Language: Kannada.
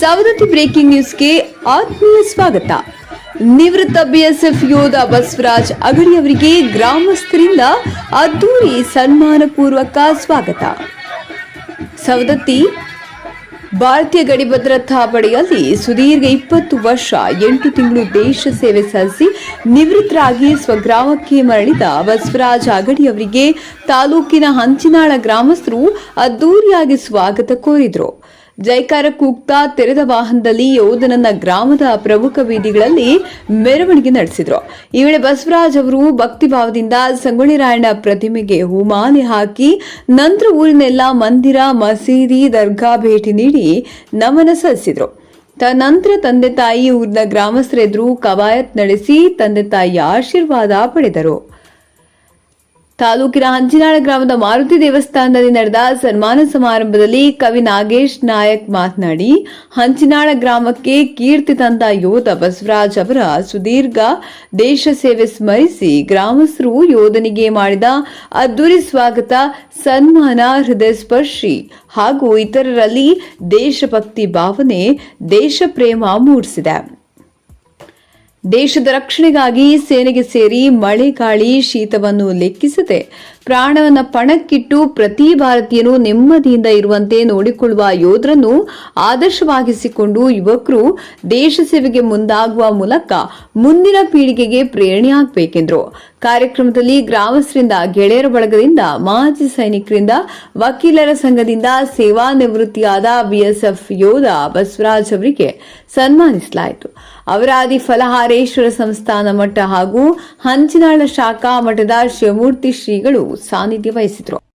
ಸವದತ್ತಿ ಬ್ರೇಕಿಂಗ್ ನ್ಯೂಸ್ಗೆ ಆತ್ಮೀಯ ಸ್ವಾಗತ. ನಿವೃತ್ತ ಬಿಎಸ್ಎಫ್ ಯೋಧ ಬಸವರಾಜ್ ಅಗಡಿ ಅವರಿಗೆ ಗ್ರಾಮಸ್ಥರಿಂದ ಅದ್ದೂರಿ ಸನ್ಮಾನಪೂರ್ವಕ ಸ್ವಾಗತ. ಸವದತ್ತಿ ಭಾರತೀಯ ಗಡಿ ಭದ್ರತಾ ಪಡೆಯಲ್ಲಿ ಸುದೀರ್ಘ ಇಪ್ಪತ್ತು ವರ್ಷ, ಎಂಟು ತಿಂಗಳು ದೇಶ ಸೇವೆ ಸಲ್ಲಿಸಿ ನಿವೃತ್ತರಾಗಿ ಸ್ವಗ್ರಾಮಕ್ಕೆ ಮರಳಿದ ಬಸವರಾಜ್ ಅಗಡಿ ಅವರಿಗೆ ತಾಲೂಕಿನ ಹಂಚಿನಾಳ ಗ್ರಾಮಸ್ಥರು ಅದ್ದೂರಿಯಾಗಿ ಸ್ವಾಗತ ಕೋರಿದರು. ಜೈಕಾರ ಕೂಗ್ತಾ ತೆರೆದ ವಾಹನದಲ್ಲಿ ಯೋಧನನ್ನ ಗ್ರಾಮದ ಪ್ರಮುಖ ಬೀದಿಗಳಲ್ಲಿ ಮೆರವಣಿಗೆ ನಡೆಸಿದ್ರು. ಈ ವೇಳೆ ಬಸವರಾಜ್ ಅವರು ಭಕ್ತಿಭಾವದಿಂದ ಸಂಗೊಳ್ಳಿ ರಾಯಣ್ಣ ಪ್ರತಿಮೆಗೆ ಹೂಮಾಲೆ ಹಾಕಿ, ನಂತರ ಊರಿನೆಲ್ಲ ಮಂದಿರ, ಮಸೀದಿ, ದರ್ಗಾ ಭೇಟಿ ನೀಡಿ ನಮನ ಸಲ್ಲಿಸಿದ್ರು. ನಂತರ ತಂದೆ ತಾಯಿ ಊರಿನ ಗ್ರಾಮಸ್ಥರೆದುರು ಕವಾಯತ್ ನಡೆಸಿ ತಂದೆ ತಾಯಿಯ ಆಶೀರ್ವಾದ ಪಡೆದರು. ತಾಲೂಕಿನ ಹಂಚಿನಾಳ ಗ್ರಾಮದ ಮಾರುತಿ ದೇವಸ್ಥಾನದಲ್ಲಿ ನಡೆದ ಸನ್ಮಾನ ಸಮಾರಂಭದಲ್ಲಿ ಕವಿ ನಾಗೇಶ್ ನಾಯಕ್ ಮಾತನಾಡಿ, ಹಂಚಿನಾಳ ಗ್ರಾಮಕ್ಕೆ ಕೀರ್ತಿ ತಂದ ಯೋಧ ಬಸವರಾಜ್ ಅವರ ಸುದೀರ್ಘ ದೇಶ ಸೇವೆ ಸ್ಮರಿಸಿ ಗ್ರಾಮಸ್ಥರು ಯೋಧನಿಗೆ ಮಾಡಿದ ಅದ್ದೂರಿ ಸ್ವಾಗತ, ಸನ್ಮಾನ, ಹೃದಯ ಸ್ಪರ್ಶಿ ಹಾಗೂ ಇತರರಲ್ಲಿ ದೇಶಭಕ್ತಿ ಭಾವನೆ, ದೇಶ ಪ್ರೇಮ ಮೂಡಿಸಿದೆ. ದೇಶದ ರಕ್ಷಣೆಗಾಗಿ ಸೇನೆಗೆ ಸೇರಿ ಮಳೆ ಗಾಳಿ ಶೀತವನ್ನು ಲೆಕ್ಕಿಸದೆ ಪ್ರಾಣವನ್ನು ಪಣಕ್ಕಿಟ್ಟು ಪ್ರತಿ ಭಾರತೀಯನು ನೆಮ್ಮದಿಯಿಂದ ಇರುವಂತೆ ನೋಡಿಕೊಳ್ಳುವ ಯೋಧರನ್ನು ಆದರ್ಶವಾಗಿಸಿಕೊಂಡು ಯುವಕರು ದೇಶ ಸೇವೆಗೆ ಮುಂದಾಗುವ ಮೂಲಕ ಮುಂದಿನ ಪೀಳಿಗೆಗೆ ಪ್ರೇರಣೆಯಾಗಬೇಕೆಂದರು ಕಾರ್ಯಕ್ರಮದಲ್ಲಿ ಗ್ರಾಮಸ್ಥರಿಂದ, ಗೆಳೆಯರ ಬಳಗದಿಂದ, ಮಾಜಿ ಸೈನಿಕರಿಂದ, ವಕೀಲರ ಸಂಘದಿಂದ ಸೇವಾ ನಿವೃತ್ತಿಯಾದ ಬಿಎಸ್ಎಫ್ ಯೋಧ ಬಸವರಾಜ್ ಅವರಿಗೆ ಸನ್ಮಾನಿಸಲಾಯಿತು. ಅವರಾದಿ ಫಲಹಾರೇಶ್ವರ ಸಂಸ್ಥಾನ ಮಠ ಹಾಗೂ ಹಂಚಿನಾಳ ಶಾಖಾ ಮಠದ ಶಿವಮೂರ್ತಿ ಶ್ರೀಗಳು ಸಾನ್ನಿಧ್ಯ ವಹಿಸಿದರು.